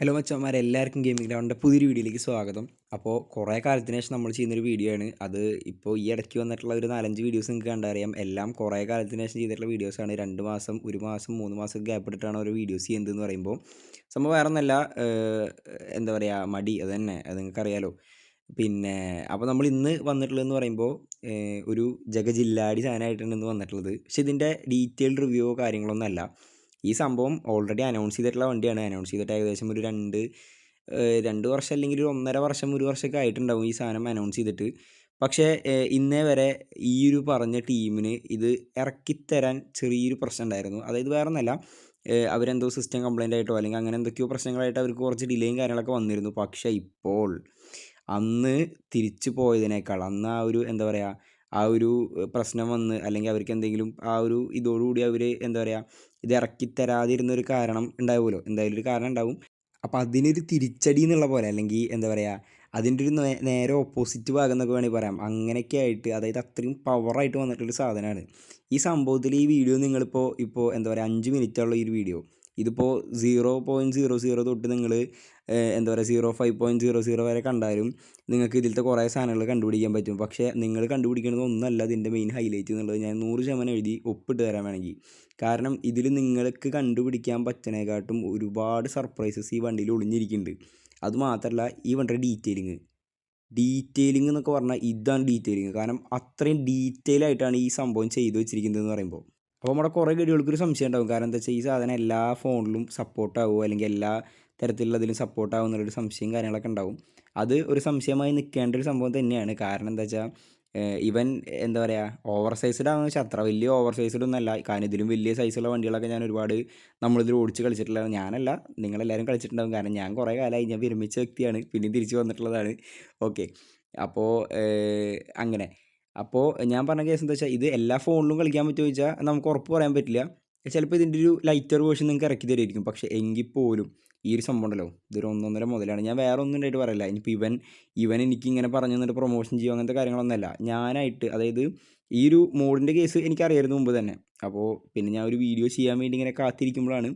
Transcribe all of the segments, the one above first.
Hello മച്ചന്മാരെ എല്ലാവർക്കും gaming ഗ്രൗണ്ടിന്റെ പുതിയൊരു വീഡിയോയിലേക്ക് സ്വാഗതം. അപ്പോൾ കുറേ കാലത്തിന് ശേഷം നമ്മൾ ചെയ്യുന്നൊരു വീഡിയോ ആണ്. അത് ഇപ്പോൾ ഈ ഇടയ്ക്ക് വന്നിട്ടുള്ള ഒരു നാലഞ്ച് വീഡിയോസ് നിങ്ങൾക്ക് കണ്ടറിയാം. എല്ലാം കുറേ കാലത്തിന് ശേഷം ചെയ്തിട്ടുള്ള വീഡിയോസാണ് രണ്ട് മാസം ഒരു മാസം മൂന്ന് മാസം ഗ്യാപ്പ് ഇട്ടിട്ടാണ് ഓരോ വീഡിയോസ് ചെയ്യുന്നതെന്ന് പറയുമ്പോൾ. സംഭവം വേറെ ഒന്നല്ല എന്താ പറയുക മടി അത് തന്നെ അത് നിങ്ങൾക്കറിയാലോ. പിന്നെ അപ്പോൾ നമ്മൾ ഇന്ന് വന്നിട്ടുള്ളതെന്ന് പറയുമ്പോൾ ഒരു ജഗജില്ലാടി സാധനമായിട്ടാണ് ഇന്ന് വന്നിട്ടുള്ളത്. പക്ഷേ ഇതിന്റെ ഡീറ്റെയിൽഡ് റിവ്യൂ കാര്യങ്ങളൊന്നും ഈ സംഭവം ഓൾറെഡി അനൗൺസ് ചെയ്തിട്ടുള്ള വണ്ടിയാണ്. അനൗൺസ് ചെയ്തിട്ട് ഏകദേശം ഒരു രണ്ട് രണ്ട് വർഷം അല്ലെങ്കിൽ ഒരു ഒന്നര വർഷം ഒരു വർഷമൊക്കെ ആയിട്ടുണ്ടാവും ഈ സാധനം അനൗൺസ് ചെയ്തിട്ട്. പക്ഷേ ഇന്നേ വരെ ഈ ഒരു പറഞ്ഞ ടീമിന് ഇത് ഇറക്കിത്തരാൻ ചെറിയൊരു പ്രശ്നം ഉണ്ടായിരുന്നു. അതായത് വേറെ ഒന്നല്ല അവരെന്തോ സിസ്റ്റം കംപ്ലൈന്റ് ആയിട്ടോ അല്ലെങ്കിൽ അങ്ങനെ എന്തൊക്കെയോ പ്രശ്നങ്ങളായിട്ട് അവർക്ക് കുറച്ച് ഡിലേയും കാര്യങ്ങളൊക്കെ വന്നിരുന്നു. പക്ഷേ ഇപ്പോൾ അന്ന് തിരിച്ചു പോയതിനേക്കാൾ അന്ന് ആ ഒരു എന്താ പറയുക ആ ഒരു പ്രശ്നം വന്ന് അല്ലെങ്കിൽ അവർക്ക് എന്തെങ്കിലും ആ ഒരു ഇതോടുകൂടി അവർ എന്താ പറയുക ഇത് ഇറക്കി തരാതിരുന്നൊരു കാരണം ഉണ്ടാവുമല്ലോ. എന്തായാലും ഒരു കാരണം ഉണ്ടാവും. അപ്പോൾ അതിനൊരു തിരിച്ചടി എന്നുള്ള പോലെ അല്ലെങ്കിൽ എന്താ പറയുക അതിന്റെ ഒരു നേരെ ഓപ്പോസിറ്റ് ഭാഗം എന്നൊക്കെ വേണമെങ്കിൽ പറയാം. അങ്ങനെയൊക്കെ ആയിട്ട് അതായത് അത്രയും പവറായിട്ട് വന്നിട്ടുള്ളൊരു സാധനമാണ്. ഈ സംഭവത്തിൽ ഈ വീഡിയോ നിങ്ങളിപ്പോൾ ഇപ്പോൾ എന്താ പറയുക അഞ്ച് മിനിറ്റുള്ള ഈ വീഡിയോ ഇതിപ്പോൾ സീറോ പോയിന്റ് സീറോ സീറോ തൊട്ട് നിങ്ങൾ എന്താ പറയുക zero five point zero zero വരെ കണ്ടാലും നിങ്ങൾക്ക് ഇതിലത്തെ കുറേ സാധനങ്ങൾ കണ്ടുപിടിക്കാൻ പറ്റും. പക്ഷേ നിങ്ങൾ കണ്ടുപിടിക്കുന്നത് ഒന്നല്ല ഇതിന്റെ മെയിൻ ഹൈലൈറ്റ് എന്നുള്ളത് ഞാൻ നൂറ് ശതമാനം എഴുതി ഒപ്പിട്ട് തരാൻ വേണമെങ്കിൽ. കാരണം ഇതിൽ നിങ്ങൾക്ക് കണ്ടുപിടിക്കാൻ പറ്റണേക്കാട്ടും ഒരുപാട് സർപ്രൈസസ് ഈ വണ്ടിയിൽ ഒളിഞ്ഞിരിക്കുന്നുണ്ട്. അതുമാത്രമല്ല ഈ വണ്ടിയുടെ ഡീറ്റെയിലിങ് ഡീറ്റെയിലിംഗ് എന്നൊക്കെ പറഞ്ഞാൽ ഇതാണ് ഡീറ്റെയിലിംഗ് കാരണം അത്രയും ഡീറ്റെയിൽ ആയിട്ടാണ് ഈ സംഭവം ചെയ്തു വെച്ചിരിക്കുന്നത് എന്ന് പറയുമ്പോൾ. അപ്പോൾ നമ്മുടെ കുറേ ഗഡികൾക്കൊരു സംശയം ഉണ്ടാകും കാരണം എന്താ വെച്ചാൽ ഈ സാധനം എല്ലാ ഫോണിലും സപ്പോർട്ടാവുമോ അല്ലെങ്കിൽ എല്ലാ തരത്തിലുള്ളതിലും സപ്പോർട്ടാവും എന്നുള്ളൊരു സംശയം കാര്യങ്ങളൊക്കെ ഉണ്ടാകും അത് ഒരു സംശയമായി നിൽക്കേണ്ട ഒരു സംഭവം തന്നെയാണ്. കാരണം എന്താ വെച്ചാൽ ഇവൻ എന്താ പറയുക ഓവർ സൈസ്ഡ് ആണെന്ന് വെച്ചാൽ അത്ര വലിയ ഓവർ സൈസ്ഡ് ഒന്നല്ല കാരണം ഇതിലും വലിയ സൈസുള്ള വണ്ടികളൊക്കെ ഞാൻ ഒരുപാട് നമ്മളിതിൽ ഓടിച്ച് കളിച്ചിട്ടില്ല ഞാനല്ല നിങ്ങളെല്ലാവരും കളിച്ചിട്ടുണ്ടാകും കാരണം ഞാൻ കുറേ കാലമായി ഞാൻ വിരമിച്ച വ്യക്തിയാണ്. പിന്നെയും തിരിച്ച് വന്നിട്ടുള്ളതാണ്. ഓക്കെ അപ്പോൾ അങ്ങനെ. അപ്പോൾ ഞാൻ പറഞ്ഞ കേസ് എന്താ വെച്ചാൽ ഇത് എല്ലാ ഫോണിലും കളിക്കാൻ പറ്റുമോ ചോദിച്ചാൽ നമുക്ക് ഉറപ്പ് പറയാൻ പറ്റില്ല. ചിലപ്പോൾ ഇതിന്റെ ഒരു ലൈറ്റർ വേർഷൻ നിങ്ങൾക്ക് ഇറക്കി തരുമായിരിക്കും പക്ഷേ എങ്കിൽ പോലും ഈ ഒരു സംഭവം ഉണ്ടല്ലോ ഇതൊരു ഒന്നൊന്നര മുതലാണ്. ഞാൻ വേറെ ഒന്നും ഉണ്ടായിട്ട് പറയില്ല. ഇനിയിപ്പോൾ ഇവൻ ഇവൻ എനിക്ക് ഇങ്ങനെ പറഞ്ഞു തന്നിട്ട് പ്രൊമോഷൻ ചെയ്യുക അങ്ങനത്തെ കാര്യങ്ങളൊന്നുമല്ല. ഞാനായിട്ട് അതായത് ഈ ഒരു മോഡിന്റെ കേസ് എനിക്കറിയായിരുന്നു മുമ്പ് തന്നെ. അപ്പോൾ പിന്നെ ഞാൻ ഒരു വീഡിയോ ചെയ്യാൻ വേണ്ടി ഇങ്ങനെ കാത്തിരിക്കുമ്പോഴാണ്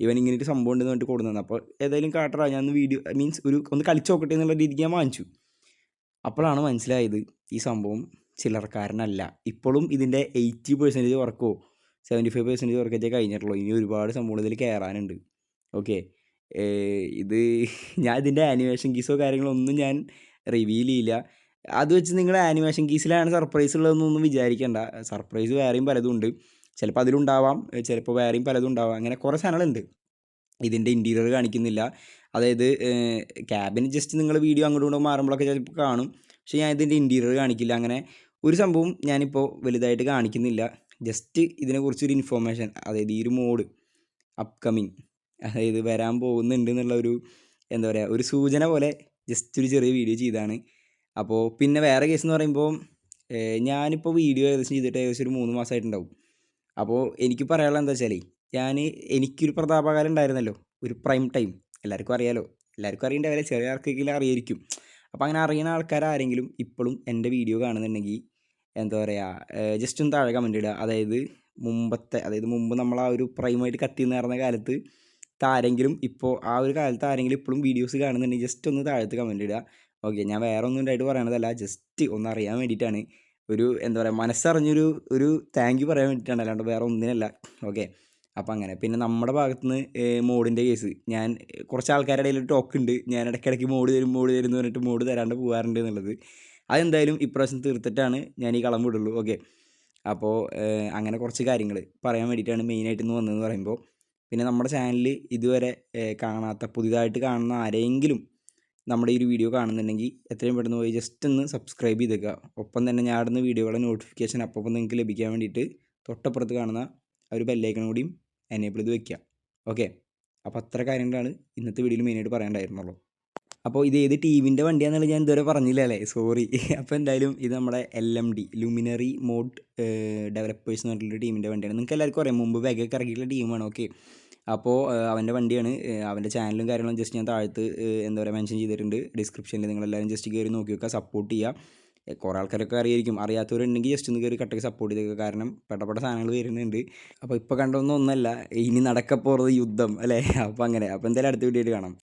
ഇവൻ ഇങ്ങനെ ഒരു സംഭവം ഉണ്ടെന്ന് പറഞ്ഞിട്ട് കൊടുക്കുന്നത് അപ്പോൾ ഏതായാലും കാട്ടറാ ഞാൻ വീഡിയോ മീൻസ് ഒരു ഒന്ന് കളിച്ച് നോക്കട്ടെ എന്നുള്ള രീതിക്ക് ഞാൻ വാങ്ങിച്ചു. അപ്പോഴാണ് മനസ്സിലായത് ഈ സംഭവം ചില്ലറക്കാരനല്ല ഇപ്പോഴും ഇതിന്റെ എയ്റ്റി പെർസെന്റേജ് വർക്കോ സെവന്റി ഫൈവ് പെർസെന്റേജ് വർക്കൊക്കെ കഴിഞ്ഞിട്ടുള്ളൂ. ഇനി ഒരുപാട് സംഭവം ഇതിൽ കയറാനുണ്ട് ഓക്കെ ഇത് ഞാൻ ഇതിന്റെ ആനിമേഷൻ കീസോ കാര്യങ്ങളോ ഒന്നും ഞാൻ റിവീൽ ചെയ്യില്ല. അത് വെച്ച് നിങ്ങൾ ആനിമേഷൻ കീസിലാണ് സർപ്രൈസ് ഉള്ളതെന്നൊന്നും വിചാരിക്കേണ്ട. സർപ്രൈസ് വേറെയും പലതും ഉണ്ട്. ചിലപ്പോൾ അതിലുണ്ടാവാം ചിലപ്പോൾ വേറെയും പലതും ഉണ്ടാവാം. അങ്ങനെ കുറേ സാധനങ്ങളുണ്ട്. ഇതിന്റെ ഇന്റീരിയർ കാണിക്കുന്നില്ല. അതായത് ക്യാബിന് ജസ്റ്റ് നിങ്ങൾ വീഡിയോ അങ്ങോട്ടും ഇങ്ങോട്ടും മാറുമ്പോഴൊക്കെ ചിലപ്പോൾ കാണും. പക്ഷേ ഞാൻ ഇതിന്റെ ഇന്റീരിയർ കാണിക്കില്ല. അങ്ങനെ ഒരു സംഭവം ഞാനിപ്പോൾ വലുതായിട്ട് കാണിക്കുന്നില്ല. ജസ്റ്റ് ഇതിനെക്കുറിച്ചൊരു ഇൻഫോർമേഷൻ അതായത് ഈ ഒരു മോഡ് അപ്കമിങ് അതായത് വരാൻ പോകുന്നുണ്ട് എന്നുള്ള ഒരു എന്താ പറയുക ഒരു സൂചന പോലെ ജസ്റ്റ് ഒരു ചെറിയ വീഡിയോ ചെയ്താണ് അപ്പോൾ പിന്നെ വേറെ കേസ് എന്ന് പറയുമ്പോൾ ഞാനിപ്പോൾ വീഡിയോ ഏകദേശം ചെയ്തിട്ട് ഏകദേശം ഒരു മൂന്ന് മാസമായിട്ടുണ്ടാവും. അപ്പോൾ എനിക്ക് പറയാനുള്ളത് എന്താ വെച്ചാൽ ഞാൻ എനിക്കൊരു പ്രതാപകാലം ഉണ്ടായിരുന്നല്ലോ ഒരു പ്രൈം ടൈം എല്ലാവർക്കും അറിയാലോ എല്ലാവർക്കും അറിയേണ്ട വരെ ചെറിയ ആർക്കെങ്കിലും അറിയായിരിക്കും. അപ്പോൾ അങ്ങനെ അറിയുന്ന ആൾക്കാരാരെങ്കിലും ഇപ്പോഴും എന്റെ വീഡിയോ കാണുന്നുണ്ടെങ്കിൽ എന്താ പറയുക ജസ്റ്റ് ഒന്ന് താഴെ കമന്റ് ഇടുക. അതായത് മുമ്പത്തെ അതായത് മുമ്പ് നമ്മൾ ആ ഒരു പ്രൈമായിട്ട് കത്തി നേർന്ന കാലത്ത് താരെങ്കിലും ഇപ്പോൾ ആ ഒരു കാലത്ത് ആരെങ്കിലും ഇപ്പോഴും വീഡിയോസ് കാണുന്നുണ്ടെങ്കിൽ ജസ്റ്റ് ഒന്ന് താഴത്ത് കമന്റ് ഇടുക. ഓക്കെ ഞാൻ വേറെ ഒന്നും ഉണ്ടായിട്ട് പറയണതല്ല. ജസ്റ്റ് ഒന്ന് അറിയാൻ വേണ്ടിയിട്ടാണ് ഒരു എന്താ പറയുക മനസ്സറിഞ്ഞൊരു ഒരു താങ്ക് യു പറയാൻ വേണ്ടിയിട്ടാണ് അല്ലാണ്ട് വേറെ ഒന്നിനല്ല. ഓക്കെ അപ്പോൾ അങ്ങനെ. പിന്നെ നമ്മുടെ ഭാഗത്തുനിന്ന് മോഡിന്റെ കേസ് ഞാൻ കുറച്ച് ആൾക്കാരുടെ ഇടയിൽ ടോക്ക് ഉണ്ട്. ഞാൻ ഇടയ്ക്കിടയ്ക്ക് മോഡ് തരും മോഡ് തരും എന്ന് പറഞ്ഞിട്ട് മോഡ് തരാണ്ട് പോകാറുണ്ട് എന്നുള്ളത്. അതെന്തായാലും ഇപ്രാവശ്യം തീർത്തിട്ടാണ് ഞാൻ ഈ കളം വിടുള്ളൂ. ഓക്കെ അപ്പോൾ അങ്ങനെ കുറച്ച് കാര്യങ്ങൾ പറയാൻ വേണ്ടിയിട്ടാണ് മെയിനായിട്ട് ഇന്ന് വന്നതെന്ന് പറയുമ്പോൾ പിന്നെ നമ്മുടെ ചാനലിൽ ഇതുവരെ കാണാത്ത പുതിയതായിട്ട് കാണുന്ന ആരെങ്കിലും നമ്മുടെ ഈ ഒരു വീഡിയോ കാണുന്നുണ്ടെങ്കിൽ എത്രയും പെട്ടെന്ന് പോയി ജസ്റ്റ് ഒന്ന് സബ്സ്ക്രൈബ് ചെയ്തേക്കുക. ഒപ്പം തന്നെ ഞാൻ അവിടുന്ന് വീഡിയോകളുടെ നോട്ടിഫിക്കേഷൻ അപ്പം നിങ്ങൾക്ക് ലഭിക്കാൻ വേണ്ടിയിട്ട് തൊട്ടപ്പുറത്ത് കാണുന്ന ആ ഒരു ബെല്ലൈക്കൺ കൂടിയും എനേബിൾ ചെയ്ത് വെക്കുക. ഓക്കെ അപ്പോൾ അത്ര കാര്യങ്ങളാണ് ഇന്നത്തെ വീഡിയോയിൽ മെയിനായിട്ട് പറയേണ്ടായിരുന്നുള്ളൂ അപ്പോൾ ഇത് ഏത് ടീമിന്റെ വണ്ടിയാണെന്നുള്ളത് ഞാൻ ഇതുവരെ പറഞ്ഞില്ല അല്ലേ? സോറി അപ്പോൾ എന്തായാലും ഇത് നമ്മുടെ L M D luminary mode developers എന്ന് പറഞ്ഞിട്ടുള്ള ടീമിന്റെ വണ്ടിയാണ്. നിങ്ങൾക്ക് എല്ലാവർക്കും അറിയാം മുമ്പ് വേഗമൊക്കെ ഇറക്കിയിട്ടുള്ള ടീമാണ്. ഓക്കെ അപ്പോൾ അവന്റെ വണ്ടിയാണ്. അവന്റെ ചാനലും കാര്യങ്ങളും ജസ്റ്റ് ഞാൻ താഴത്ത് എന്താ പറയുക മെൻഷൻ ചെയ്തിട്ടുണ്ട്. ഡിസ്ക്രിപ്ഷനിൽ നിങ്ങളെല്ലാവരും ജസ്റ്റ് കയറി നോക്കി വെക്കുക സപ്പോർട്ട് ചെയ്യുക. കുറേ ആൾക്കാരൊക്കെ അറിയായിരിക്കും. അറിയാത്തവരുണ്ടെങ്കിൽ ജസ്റ്റ് ഒന്ന് കയറി കട്ടൊക്കെ സപ്പോർട്ട് ചെയ്തേക്കുക കാരണം പെട്ടപ്പെട്ട സാധനങ്ങൾ വരുന്നുണ്ട്. അപ്പോൾ ഇപ്പോൾ കണ്ടൊന്നും ഒന്നല്ല. ഇനി നടക്കപ്പോറത് യുദ്ധം അല്ലേ? അപ്പോൾ അങ്ങനെ. അപ്പോൾ എന്തായാലും അടുത്ത വീഡിയോയിൽ കാണാം.